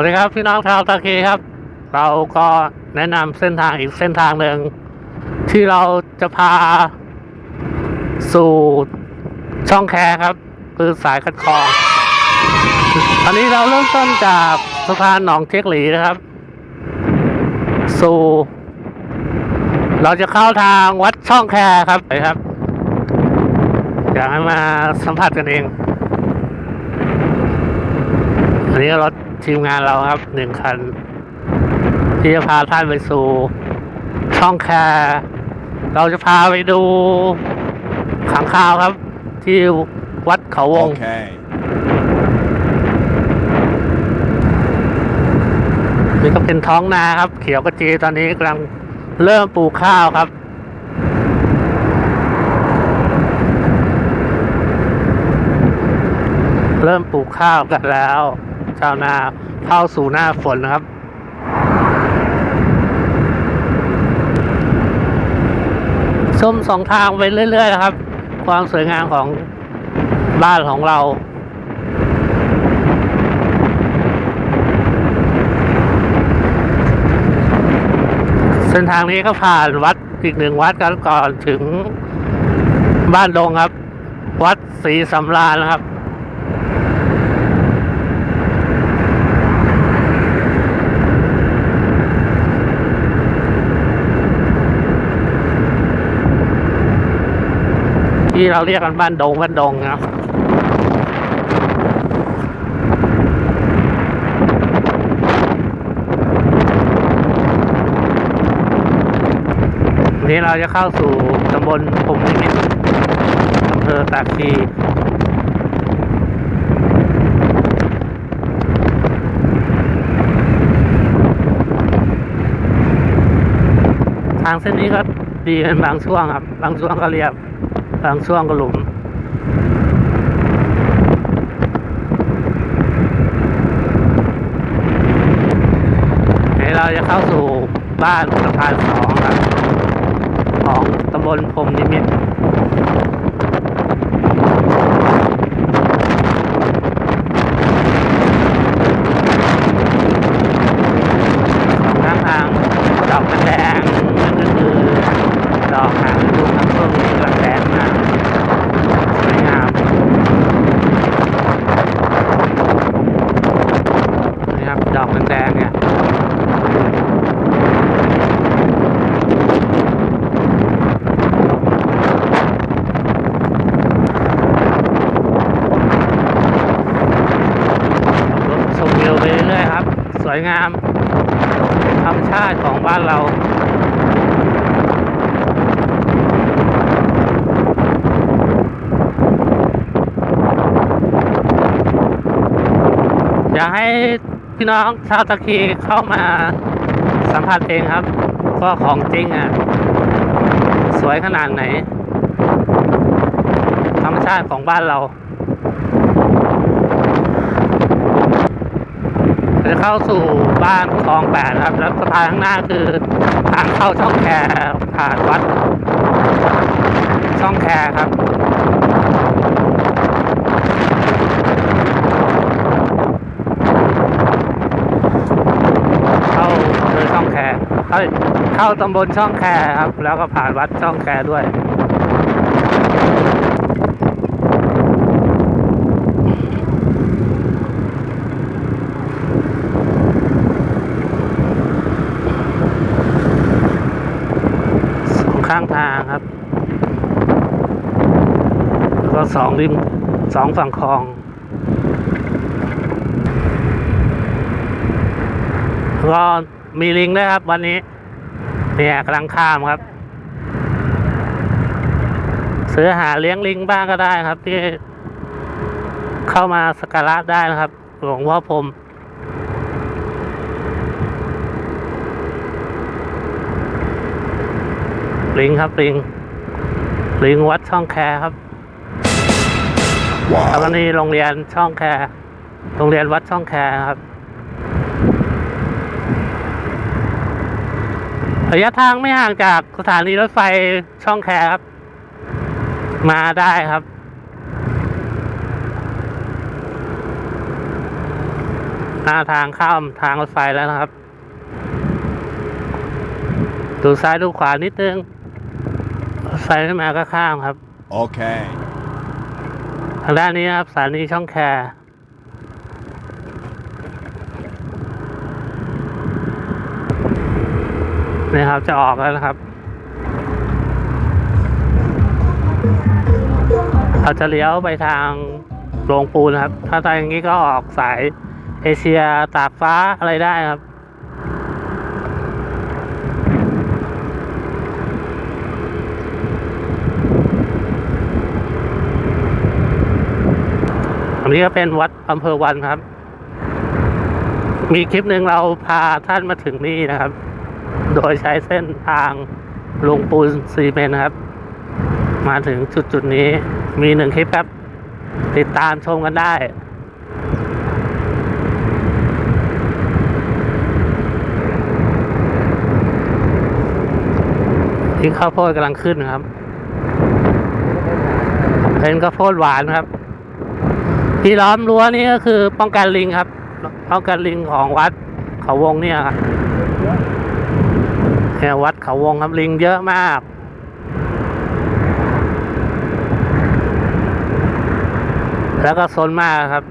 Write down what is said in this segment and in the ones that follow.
วัสดีครับพี่น้องชาวตะเคีครับ เราก็แนะนำเส้นทางอีกเส้นทางหนึ่งที่เราจะพา สู่ช่องแคครับ คือสายคัดคลองตอนนี้เราเริ่มต้นจากสะพานหนองเจ๊กหลีนะครับ สู่ เราจะเข้าทางวัดช่องแคครับไปครับ อยากให้มาสัมผัสกันเองอันนี้รถ ทีมงานเราครับหนึ่งคัน ที่จะพาท่านไปสู่ ช่องแคร์เราจะพาไปดูขังคาวครับ ที่วัดเขาวง Okay. นี่ก็เป็นท้องนาครับ เขียวกระจีตอนนี้กำลังเริ่มปลูกข้าวครับ เริ่มปลูกข้าวกันแล้ว ชาวนาเข้าสู่หน้าฝนนะครับ ชมสองทางไปเรื่อย ๆ นะครับ ความสวยงามของบ้านของเราเส้นทางนี้ก็ผ่านวัดอีกหนึ่งวัดกันก่อนถึงบ้านดงครับ วัดศรีสำราญนะครับ ที่เราเรียกกันบ้านดงบ้านดงครับวันนี้เราจะเข้าสู่ตำบลพรมนิมิตอำเภอตากคีทางเส้นนี้ก็ดีเป็นบางช่วงครับ บางช่วงก็เรียบ บางช่วงก็หลุมนี้เราจะเข้าสู่บ้านสะพานสองครับของตำบลพรมนิมิตรสองข้างทางดอกมันแดงนั่นก็คือ ดอกหางฤดูครับช่วงนี้กำลังแดงมากสวยงามนี่ครับ ดอกมันแดงเนี่ย ชมวิวไปเรื่อยๆครับ ส วยงามธรรมชาติของบ้านเราอยากให้พี่น้องชาวตะคีเข้ามาสัมผัสเองครับว่าของจริงอะ สวยขนาดไหน ธรรมชาติของบ้านเรา จะเข้าสู่บ้านคลองแปดครับ แล้วสะพานข้างหน้าคือทางเข้าช่องแคผ่านวัด ช่องแคครับเข้าเภอช่องแค่เข้าตำบลช่องแคครับ แล้วก็ผ่านวัดช่องแคด้วย ข้างทางครับ แล้วก็สองริมสองฝั่งคลองก็มีลิงด้วยครับ วันนี้ เนี่ยกำลังข้ามครับ ซื้อหาเลี้ยงลิงบ้างก็ได้ครับ ที่เข้ามาสักการะได้นะครับ หลวงพ่อพรม ลิงครับลิงลิงวัดช่องแคครับแล้วก็ Wow. นี่โรงเรียนช่องแคโรงเรียนวัดช่องแคครับ ระยะทางไม่ห่างจากสถานีรถไฟช่องแคครับ มาได้ครับอน้าทางข้ามทางรถไฟแล้วนะครับ ดูซ้ายดูขวานิดนึงรถ ไฟไม่มาก็ข้ามครับ Okay. ทางด้านนี้นะครับสถานีช่องแคนี่ครับจะออกแล้วนะครับ เราจะเลี้ยวไปทางโรงปูนนะครับ ถ้าทางอย่างนี้ก็ออกสายเอเชียตากฟ้าอะไรได้ครับ นนี้ก็เป็นวัดอำเภอวันครับ มีคลิปหนึ่งเราพาท่านมาถึงนี่นะครับ โดยใช้เส้นทางลงปูนซีเมนต์ครับ มาถึงจุดจุดนี้มีหนึ่งคลิปครับ ติดตามชมกันได้ที่ข้าวโพดกำลังขึ้นครับ เป็นข้าวโพดหวานครับ ที่ล้อมรั้วนี่ก็คือป้องกันลิงครับป้องกันลิงของวัดเขาวงเนี่ยครับเนี่ยวัดเขาวงครับลิงเยอะมากแล้วก็โซนมากครับ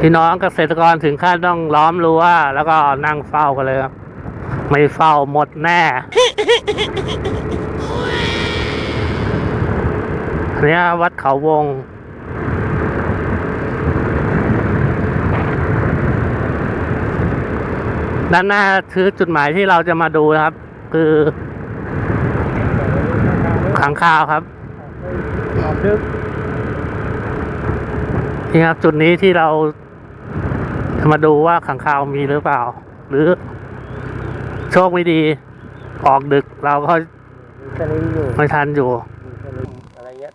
พี่น้องเกษตรกรถึงขั้นต้องล้อมรั้วแล้วก็นั่งเฝ้ากันเลยครับ ไม่เฝ้าหมดแน่ นี้วัดเขาวง ด้านหน้าคือจุดหมายที่เราจะมาดูนะครับ คือขังคาวครับนี่ครับจุดนี้ที่เราจะมาดูว่าขังคาวมีหรือเปล่า หรือโชคไม่ดี ออกดึกเราก็ไม่ทันอยู่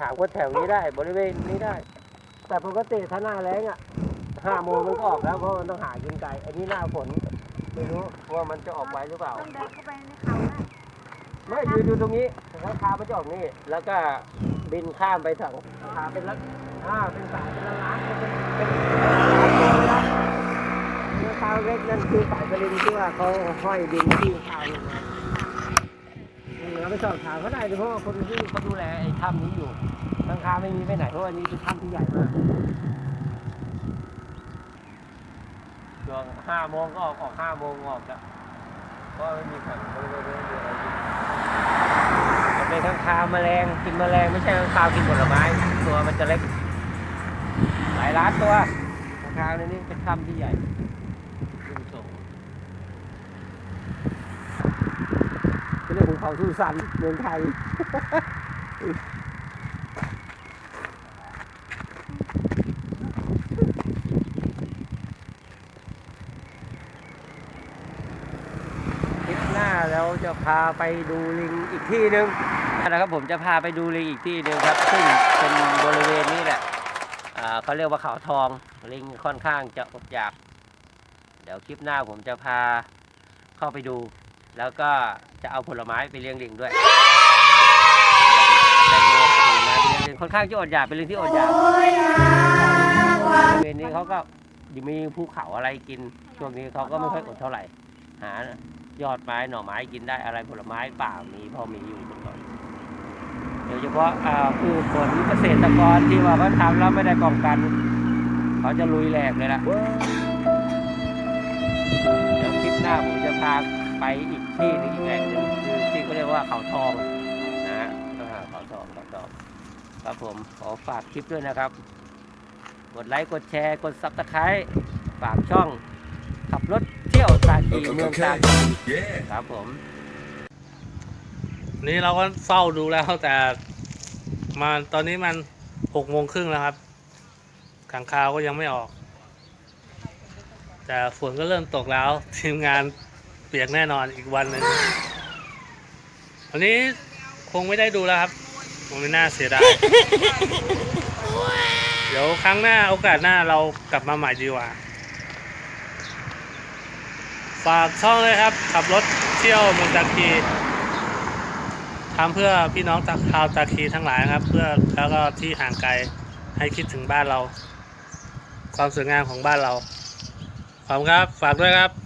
ถามว่าแถวนี้ได้ บริเวณนี้ได้ แต่ปกติถ้าหน้าแล้งอะห้าโมงมันก็ออกแล้วเพราะมันต้องหากินไก่ อันนี้หน้าฝนไม่รู้ว่ามันจะออกไปหรือเปล่า ต้องเดินเข้าไปในเขานะไม่ยืนอยู่ตรงนี้ราคามันจะออกนี่ แล้วก็บินข้ามไปทางราคาเป็นละอ่าเป็นสายเป็นละล้านเป็นเป็นล้านตัวเลยนะราคาเล็กนั่นคือสายสลิงที่ว่าเขาห้อยบินที่ข้าวลงมาอืมเราไป สอบถามเขาได้เลยเพราะว่าคนที่เขาดูแลไอ้ถ้ำนี้อยู่ทางคาไม่มีไปไหนเพราะว่านี่เป็นถ้ำที่ใหญ่มากช่วงห้าโมงก็ออกออกห้าโมงออกแล้วเพราะว่าไม่มีแข่งบริเวณนี้มีอะไรอยู่มันเป็นข้างคาวแมลงกินแมลงไม่ใช่ข้างคาวกินผลไม้ตัวมันจะเล็ก หลายล้านตัวข้างคาวในนี้เป็นถ้ำที่ใหญ่ขึ้นสูง เขาทูสันเมืองไทยคลิปหน้าเราจะพาไปดูลิงอีกที่หนึ่งนะครับผมจะพาไปดูลิงอีกที่หนึ่งครับซึ่งเป็นบริเวณนี้แหละเขาเรียกว่าเขาทองลิงค่อนข้างจะอดอยาก เดี๋ยวคลิปหน้าผมจะพาเข้าไปดู แล้วก็จะเอาผลไม้ไปเลี้ยงลิงด้วยแตงโมผลไม้ไปเลี้ยงลิงค่อนข้างจะอดอยากเป็นลิงที่อดอยากบริเวณนี้เขาก็มีภูเขาอะไรกิน ช่วงนี้เขาก็ไม่ค่อยอดเท่าไหร่ หายอดไม้หน่อไม้กินได้อะไรผลไม้ป่ามีพอมีอยู่ตรงนั้โดยเฉพาะอ่าผู้คนเกษตรกรที่ว่าเขาทำแล้วไม่ได้ป้องกัน เขาจะลุยแหลกเลยละเดี๋ยวคลิปหน้าผมจะพาไปอีก ที่หนึงอีกแห่งหนึ่งคือที่เขาเรียกว่าเขาทองนะฮะอ่าเขาทองเขาทองครับผมขอฝากคลิปด้วยนะครับ กดไลค์กดแชร์ กดซับสไครต์ฝากช่องขับรถเที่ยวตากีเมืองตากี Yeah. ครับผม นี่เราก็เฝ้าดูแล้วแต่มาตอนนี้มันหกโมงครึ่งแล้วครับขังคาวก็ยังไม่ออก แต่ฝนก็เริ่มตกแล้ว ทีมงาน เปียกแน่นอนอีกวันหนึ่งวันนี้คงไม่ได้ดูแล้วครับผมไม่น่าเสียดายเดี๋ยวครั้งหน้าโอกาสหน้าเรากลับมาใหม่ดีกว่า ฝากช่องเลยครับ ขับรถเที่ยวเมืองตากีทำเพื่อพี่น้องตาชาวตาคีทั้งหลายครับ เพื่อแล้วก็ที่ห่างไกลให้คิดถึงบ้านเรา ความสวยงามของบ้านเราขอบคุณครับ ฝากด้วยครับ